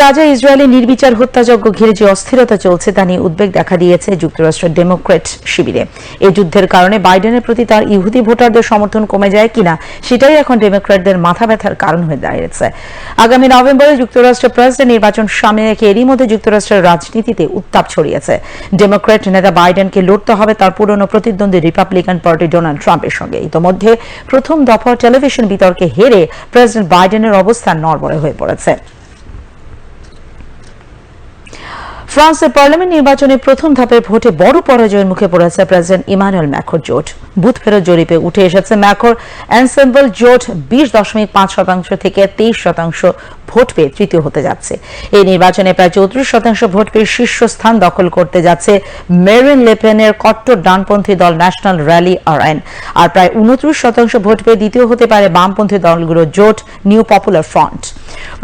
Gaza Israeli নির্বিচার হত্যাযজ্ঞ ঘিরে যে অস্থিরতা চলছে তা নিয়ে উদ্বেগ দেখা দিয়েছে যুক্তরাষ্ট্রের ডেমোক্রেট শিবিরে। এই যুদ্ধের কারণে বাইডেনের প্রতি তার ইহুদি ভোটারদের সমর্থন কমে যায় কিনা, সেটাই এখন ডেমোক্র্যাটদের মাথা ব্যথার কারণ হয়ে দাঁড়িয়েছে। আগামী নভেম্বরে যুক্তরাষ্ট্রের প্রেসিডেন্ট নির্বাচন সামনে রেখে এরই মধ্যে যুক্তরাষ্ট্রের রাজনীতিতে উত্তাপ ছড়িয়েছে। ডেমোক্র্যাট নেতা বাইডেনকে লড়তে হবে তার পুরনো প্রতিদ্বন্দ্বী রিপাবলিকান পার্টি ডোনাল্ড ট্রাম্পের সঙ্গে। ইতোমধ্যে প্রথম দফা টেলিভিশন বিতর্কে হেরে প্রেসিডেন্ট বাইডেনের অবস্থান নড়বড়ে হয়ে পড়েছে। ফ্রান্সের পার্লামেন্ট নির্বাচনে প্রথম ধাপের ভোটে বড় পরাজয়ের মুখে পড়েছে প্রেসিডেন্ট ইমানুয়েল ম্যাখোর জোট। বুথ ফেরত জরিপে উঠে এসেছে ম্যাখোর অ্যানসেম্বল জোট বিশ দশমিক পাঁচ শতাংশ থেকে তেইশ শতাংশ ভোট পেয়ে তৃতীয় হতে যাচ্ছে। এই নির্বাচনে প্রায় চৌত্রিশ শতাংশ ভোট পেয়ে শীর্ষস্থান দখল করতে যাচ্ছে মেরিন লেপেনের কট্টর ডানপন্থী দল ন্যাশনাল র্যালি আরএন আর প্রায় উনত্রিশ শতাংশ ভোট পেয়ে দ্বিতীয় হতে পারে বামপন্থী দলগুলোর জোট নিউ পপুলার ফ্রন্ট।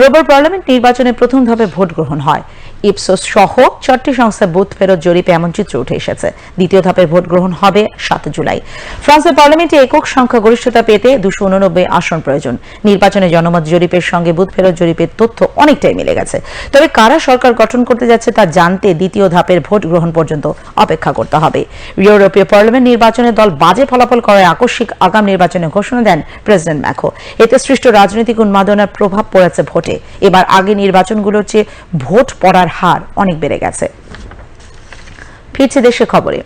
রোববার পার্লামেন্ট নির্বাচনে প্রথম ধাপে ভোট গ্রহণ হয়। ইপসোস সহ চারটি সংস্থা বুথ ফেরত জরিপে এমন চিত্র উঠে এসেছে। দ্বিতীয় ধাপের ভোট গ্রহণ হবে সাত জুলাই। ফ্রান্সের পার্লামেন্টে একক সংখ্যা গরিষ্ঠতা পেতে দুশো উননব্বই আসন প্রয়োজন। নির্বাচনে জনমত জরিপের সঙ্গে বুথ ফেরত জরিপের তথ্য অনেকটাই মিলে গেছে। তবে কারা সরকার গঠন করতে যাচ্ছে তা জানতে দ্বিতীয় ধাপের ভোট গ্রহণ পর্যন্ত অপেক্ষা করতে হবে। ইউরোপীয় পার্লামেন্ট নির্বাচনে দল বাজে ফলাফল করায় আকস্মিক আগাম নির্বাচনে ঘোষণা দেন প্রেসিডেন্ট ম্যাখো এতে সৃষ্ট রাজনৈতিক উন্মাদনার প্রভাব পড়েছে ভোটে। এবার আগে নির্বাচনগুলোর চেয়ে ভোট পড়ার হার অনেক বেড়ে গেছে। ফিরছে দেশে খবরে।